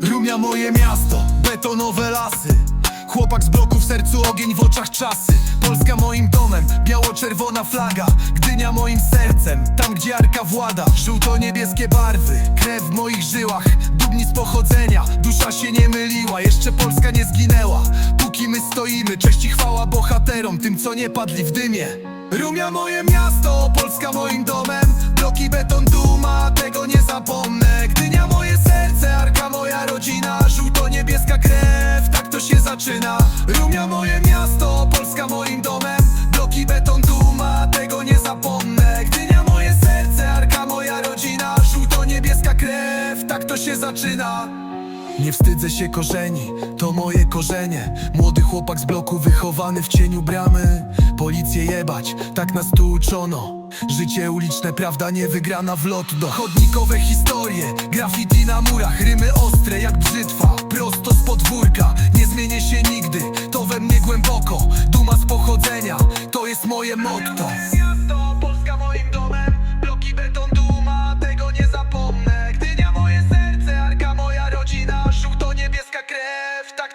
Rumia moje miasto, betonowe lasy. Chłopak z bloku w sercu, ogień w oczach czasy. Polska moim domem, biało-czerwona flaga. Gdynia moim sercem, tam gdzie arka włada. Żółto-niebieskie barwy, krew w moich żyłach. Dubni z pochodzenia, dusza się nie myliła. Jeszcze Polska nie zginęła, póki my stoimy Cześć i chwała bohaterom, tym co nie padli w dymie. Rumia moje miasto, Polska moim domem. Bloki beton duma, tego nie zapomnę. Gdynia moje serce, arka moja rodzina. Żółto-niebieska krew, tak to się zaczyna. Rumia moje miasto, Polska moim domem. Bloki beton duma, tego nie zapomnę. Gdynia moje serce, arka moja rodzina. Żółto-niebieska krew, tak to się zaczyna nie wstydzę się korzeni, to moje korzenie. Młody chłopak z bloku wychowany w cieniu bramy. Policję jebać, tak nas tu uczono. Życie uliczne, prawda nie wygrana w lot do. Chodnikowe historie, graffiti na murach Rymy ostre jak brzytwa, prosto z podwórka Nie zmienię się nigdy, to we mnie głęboko Duma z pochodzenia, to jest moje motto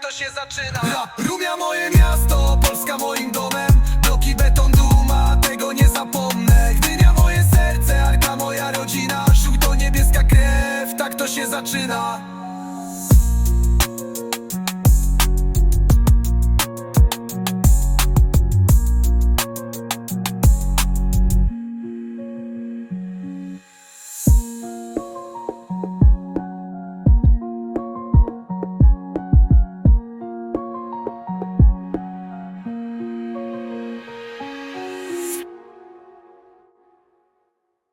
to się zaczyna. Rap rumia moje miasto, Polska moim domem. Bloki beton duma, tego nie zapomnę. Gdynia moje serce, Arka moja rodzina. Żółto niebieska krew, tak to się zaczyna.